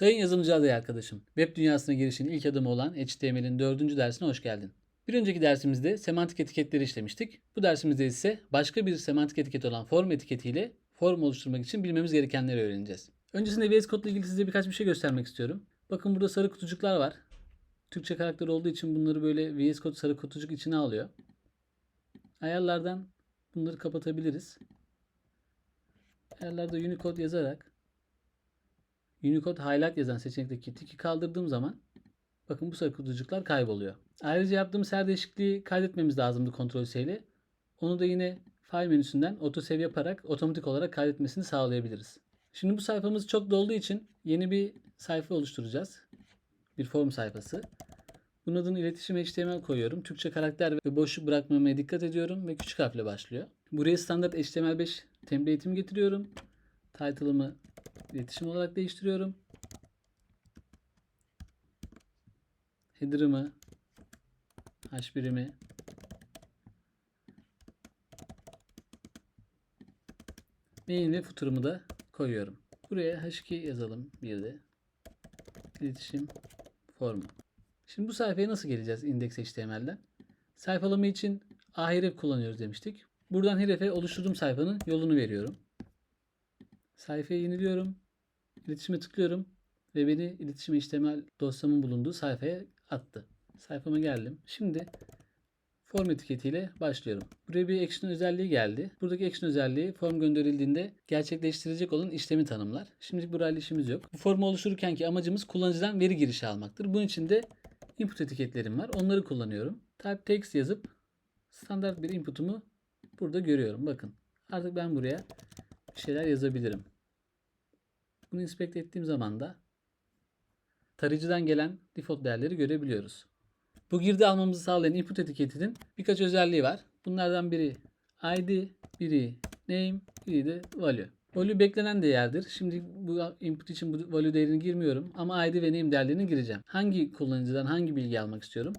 Sayın yazılımcı adayı arkadaşım, web dünyasına girişin ilk adımı olan HTML'in dördüncü dersine hoş geldin. Bir önceki dersimizde semantik etiketleri işlemiştik. Bu dersimizde ise başka bir semantik etiket olan form etiketiyle form oluşturmak için bilmemiz gerekenleri öğreneceğiz. Öncesinde VS Code ile ilgili size birkaç bir şey göstermek istiyorum. Bakın burada sarı kutucuklar var. Türkçe karakter olduğu için bunları böyle VS Code sarı kutucuk içine alıyor. Ayarlardan bunları kapatabiliriz. Ayarlarda Unicode yazarak Unicode Highlight yazan seçenekteki tiki kaldırdığım zaman bakın bu sarı kayboluyor. Ayrıca yaptığımız her değişikliği kaydetmemiz lazımdı S ile. Onu da yine file menüsünden autosave yaparak otomatik olarak kaydetmesini sağlayabiliriz. Şimdi bu sayfamız çok dolduğu için yeni bir sayfa oluşturacağız. Bir form sayfası. Bunun adını iletişim HTML koyuyorum. Türkçe karakter ve boşluk bırakmamaya dikkat ediyorum ve küçük harfle başlıyor. Buraya standart HTML5 template'imi getiriyorum. Title'ımı iletişim olarak değiştiriyorum. Header'ımı H1'imi main ve footer'ımı da koyuyorum. Buraya H2 yazalım bir de. İletişim formu. Şimdi bu sayfaya nasıl geleceğiz index HTML'den? Sayfalama için ahref kullanıyoruz demiştik. Buradan herefe oluşturduğum sayfanın yolunu veriyorum. Sayfayı yeniliyorum. İletişime tıklıyorum ve beni iletişim HTML dosyamın bulunduğu sayfaya attı. Sayfama geldim. Şimdi form etiketiyle başlıyorum. Buraya bir action özelliği geldi. Buradaki action özelliği form gönderildiğinde gerçekleştirecek olan işlemi tanımlar. Şimdi burayla işimiz yok. Bu formu oluştururkenki amacımız kullanıcıdan veri girişi almaktır. Bunun için de input etiketlerim var. Onları kullanıyorum. Type text yazıp standart bir input'umu burada görüyorum. Bakın. Artık ben buraya bir şeyler yazabilirim. Bunu inspect ettiğim zaman da tarayıcıdan gelen default değerleri görebiliyoruz. Bu girdi almamızı sağlayan input etiketinin birkaç özelliği var. Bunlardan biri ID, biri name, biri de value. Value beklenen değerdir. Şimdi bu input için bu value değerini girmiyorum ama ID ve name değerlerini gireceğim. Hangi kullanıcıdan hangi bilgi almak istiyorum?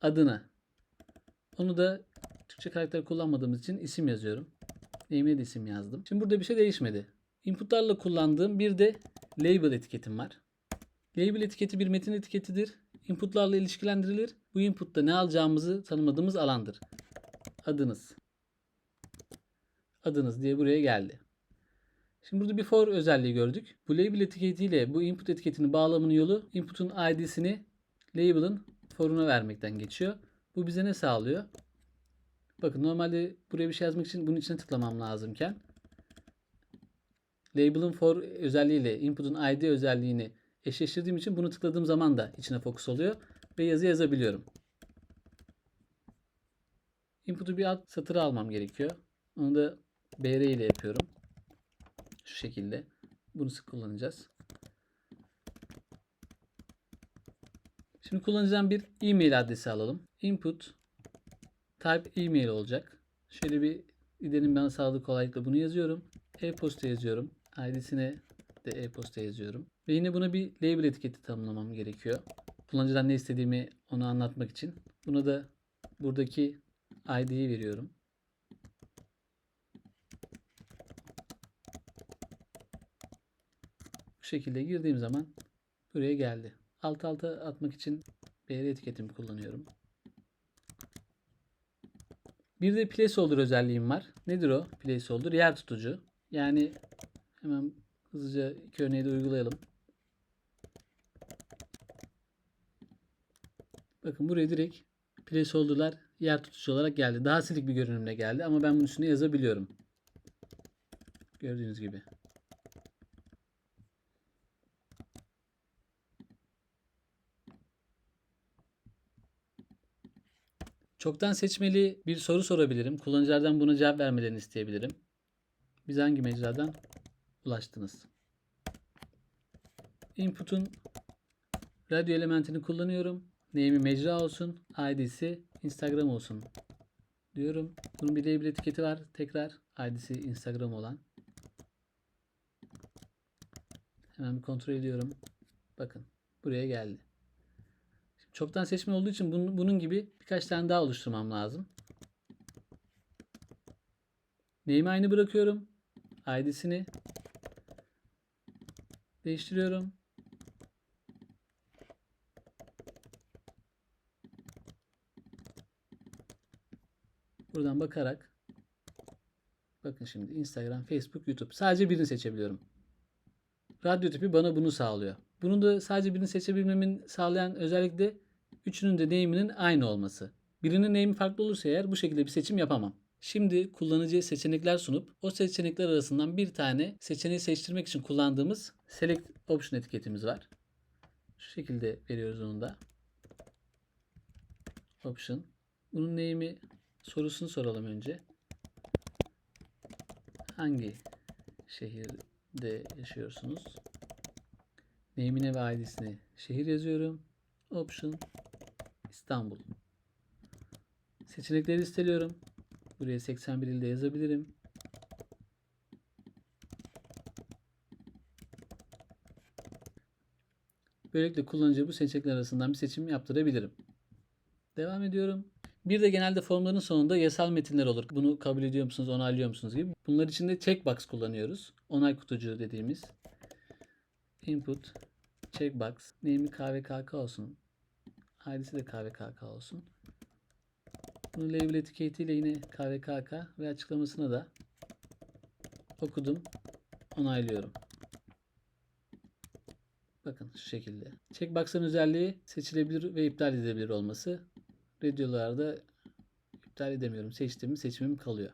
Adını. Onu da Türkçe karakter kullanmadığımız için isim yazıyorum. Name'e de isim yazdım. Şimdi burada bir şey değişmedi. Inputlarla kullandığım bir de label etiketim var. Label etiketi bir metin etiketidir. Inputlarla ilişkilendirilir. Bu inputta ne alacağımızı tanımladığımız alandır. Adınız. Adınız diye buraya geldi. Şimdi burada bir for özelliği gördük. Bu label etiketiyle bu input etiketinin bağlamının yolu input'un id'sini label'ın for'una vermekten geçiyor. Bu bize ne sağlıyor? Bakın normalde buraya bir şey yazmak için bunun içine tıklamam lazımken label'ın for özelliğiyle input'un id özelliğini eşleştirdiğim için bunu tıkladığım zaman da içine fokus oluyor ve yazı yazabiliyorum. Input'u bir alt satıra almam gerekiyor. Onu da br ile yapıyorum. Şu şekilde. Bunu sık kullanacağız. Şimdi kullanıcıdan bir e-mail adresi alalım. Input type e-mail olacak. Şöyle bir İDE'nin bana sağladığı kolaylıkla bunu yazıyorum. E-posta yazıyorum. ID'sine de e-posta yazıyorum. Ve yine buna bir label etiketi tanımlamam gerekiyor. Kullanıcıdan ne istediğimi onu anlatmak için. Buna da buradaki ID'yi veriyorum. Bu şekilde girdiğim zaman buraya geldi. Alt alta atmak için BR etiketimi kullanıyorum. Bir de placeholder özelliğim var. Nedir o? Placeholder yer tutucu. Yani hemen hızlıca iki örneği de uygulayalım. Bakın buraya direkt placeholder'lar yer tutucu olarak geldi. Daha silik bir görünümle geldi ama ben bunun üstüne yazabiliyorum. Gördüğünüz gibi. Çoktan seçmeli bir soru sorabilirim. Kullanıcılardan buna cevap vermelerini isteyebilirim. Biz hangi mecradan ulaştınız? Input'un radyo elementini kullanıyorum. Name'i mecra olsun. ID'si Instagram olsun. Diyorum. Bunun bir label etiketi var. Tekrar ID'si Instagram olan. Hemen bir kontrol ediyorum. Bakın. Buraya geldi. Çoktan seçme olduğu için bunun, bunun gibi birkaç tane daha oluşturmam lazım. Name'i aynı bırakıyorum. ID'sini Değiştiriyorum. Buradan bakarak bakın şimdi Instagram, Facebook, YouTube sadece birini seçebiliyorum. Radyo tipi bana bunu sağlıyor. Bunu da sadece birini seçebilmemin sağlayan özellik de üçünün de name'inin aynı olması. Birinin name'i farklı olursa eğer bu şekilde bir seçim yapamam. Şimdi kullanıcıya seçenekler sunup o seçenekler arasından bir tane seçeneği seçtirmek için kullandığımız select option etiketimiz var. Şu şekilde veriyoruz onu da. Option. Bunun name'i sorusunu soralım önce. Hangi şehirde yaşıyorsunuz? Name'ine ve ID'sine şehir yazıyorum. Option İstanbul. Seçenekleri listeliyorum. Buraya 81 ilde yazabilirim. Böylelikle kullanıcı bu seçenekler arasından bir seçim yaptırabilirim. Devam ediyorum. Bir de genelde formların sonunda yasal metinler olur. Bunu kabul ediyor musunuz, onaylıyor musunuz gibi. Bunlar için de checkbox kullanıyoruz. Onay kutucuğu dediğimiz. Input, checkbox, name'i KVKK olsun. ID'si de KVKK olsun. Bunu label etiketiyle yine KVKK ve açıklamasına da okudum, onaylıyorum. Bakın şu şekilde. Checkbox'ın özelliği seçilebilir ve iptal edilebilir olması. Radyolarda iptal edemiyorum. Seçtiğim seçimim kalıyor.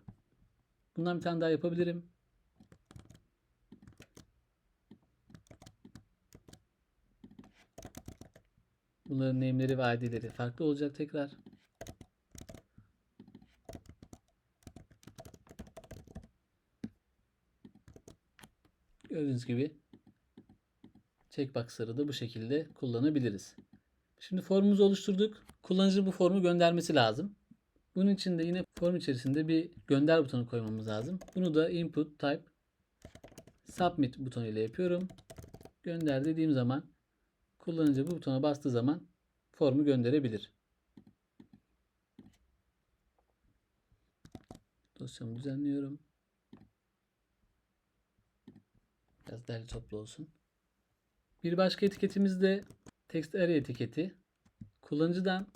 Bundan bir tane daha yapabilirim. Bunların name'leri ve ID'leri farklı olacak tekrar. Gördüğünüz gibi checkbox'ları da bu şekilde kullanabiliriz. Şimdi formumuzu oluşturduk. Kullanıcı bu formu göndermesi lazım. Bunun için de yine form içerisinde bir gönder butonu koymamız lazım. Bunu da input type submit butonu ile yapıyorum. Gönder dediğim zaman kullanıcı bu butona bastığı zaman formu gönderebilir. Dosyamı düzenliyorum. Biraz derli toplu olsun. Bir başka etiketimiz de text array etiketi. Kullanıcıdan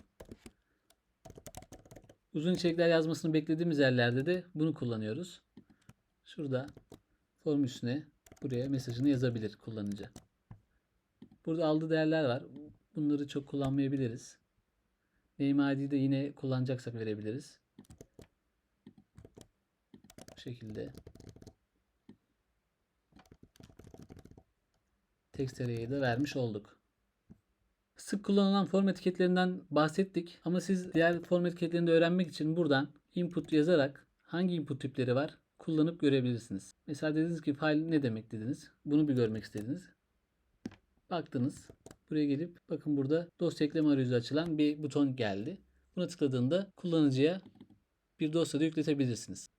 uzun içerikler yazmasını beklediğimiz yerlerde de bunu kullanıyoruz. Şurada form üstüne buraya mesajını yazabilir kullanıcı. Burada aldığı değerler var. Bunları çok kullanmayabiliriz. Name ID'yi de yine kullanacaksak verebiliriz. Bu şekilde. Text array'i de vermiş olduk. Sık kullanılan form etiketlerinden bahsettik ama siz diğer form etiketlerini de öğrenmek için buradan input yazarak hangi input tipleri var kullanıp görebilirsiniz. Mesela dediniz ki file ne demek dediniz. Bunu bir görmek istediniz. Baktınız. Buraya gelip bakın burada dosya ekleme arayüzü açılan bir buton geldi. Buna tıkladığında kullanıcıya bir dosyada yükletebilirsiniz.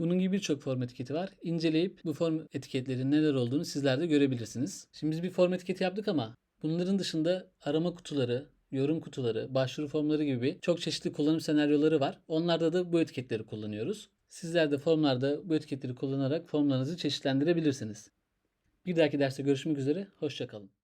Bunun gibi birçok form etiketi var. İnceleyip bu form etiketlerin neler olduğunu sizler de görebilirsiniz. Şimdi biz bir form etiketi yaptık ama bunların dışında arama kutuları, yorum kutuları, başvuru formları gibi çok çeşitli kullanım senaryoları var. Onlarda da bu etiketleri kullanıyoruz. Sizler de formlarda bu etiketleri kullanarak formlarınızı çeşitlendirebilirsiniz. Bir dahaki derste görüşmek üzere. Hoşçakalın.